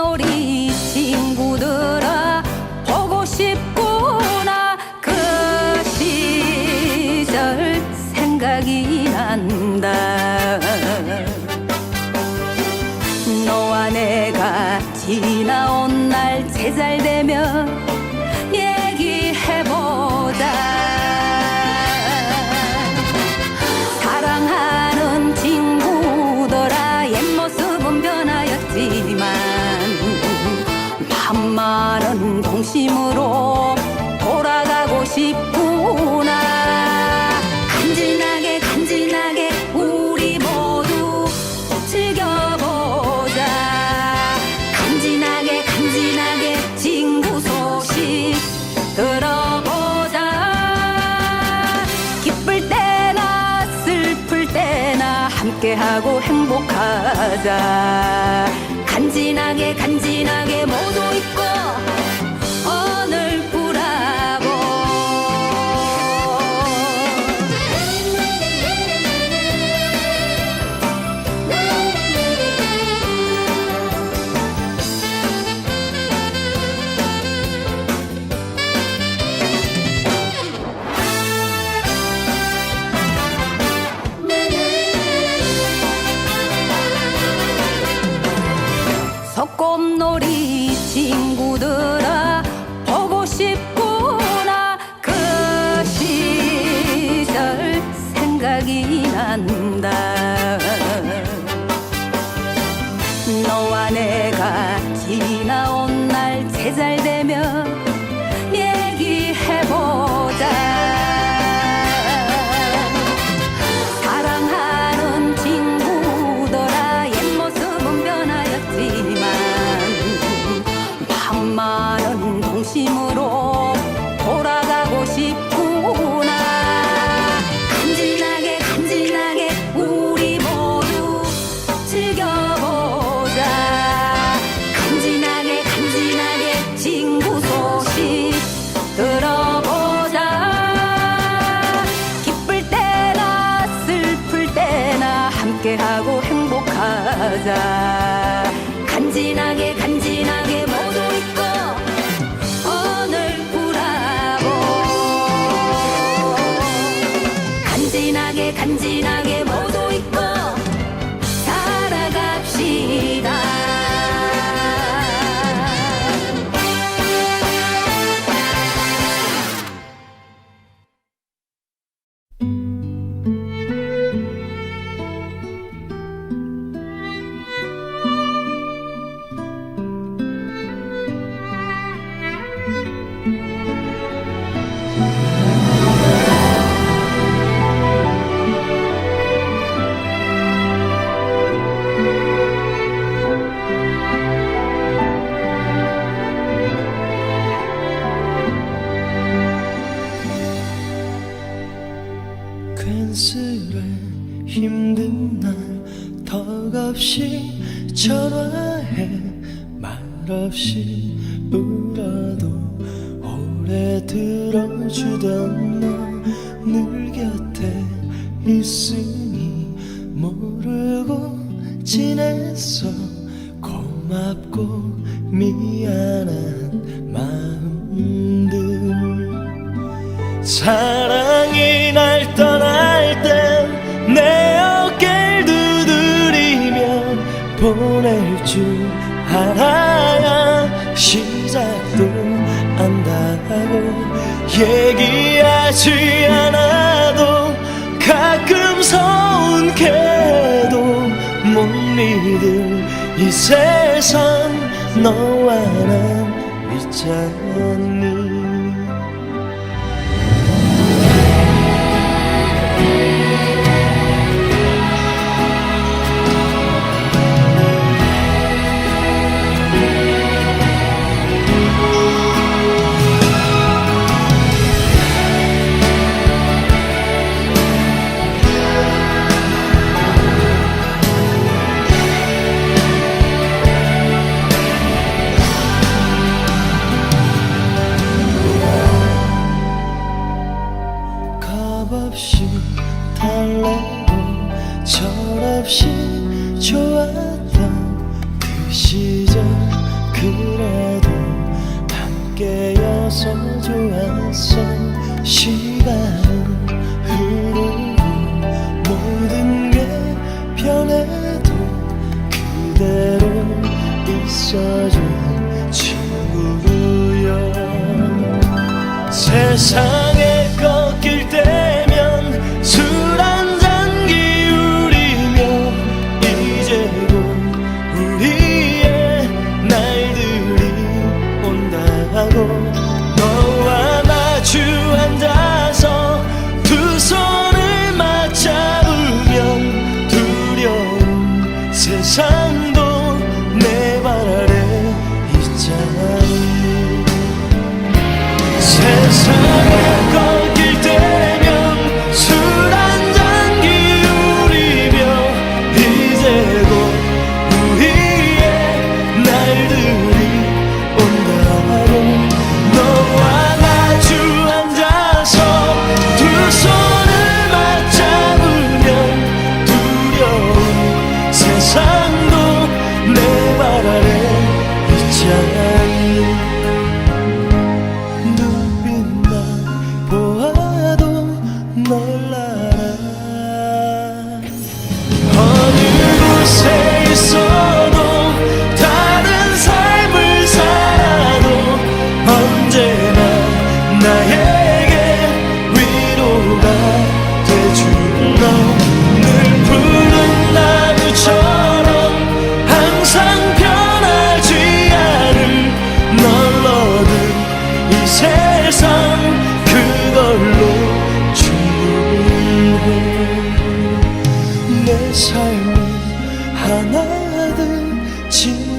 소꿉놀이 친구들아 보고 싶구나. 그 시절 생각이 난다. 너와 내가 지나온 날 제잘되면 얘기해보자 행복하자. 간지나게 간지나게 모두 소꿉놀이 친구들아 보고 싶구나. 그 시절 생각이 난다. 너와 내가 지나온 날 제잘되 전화해 말없이 울어도 오래 들어주던 너 늘 곁에 있으니 모르고 지냈어. 고맙고 미안한 마음들. 사랑이 날 떠 보낼 줄 알아야 시작도 안다고 얘기하지 않아도 가끔 서운해도 못 믿을 이 세상 너와 난 있잖니 그래도 함께여서 좋았어 시간은 흐르고 모든 게 변해도 그대로 있어준 세상에 的情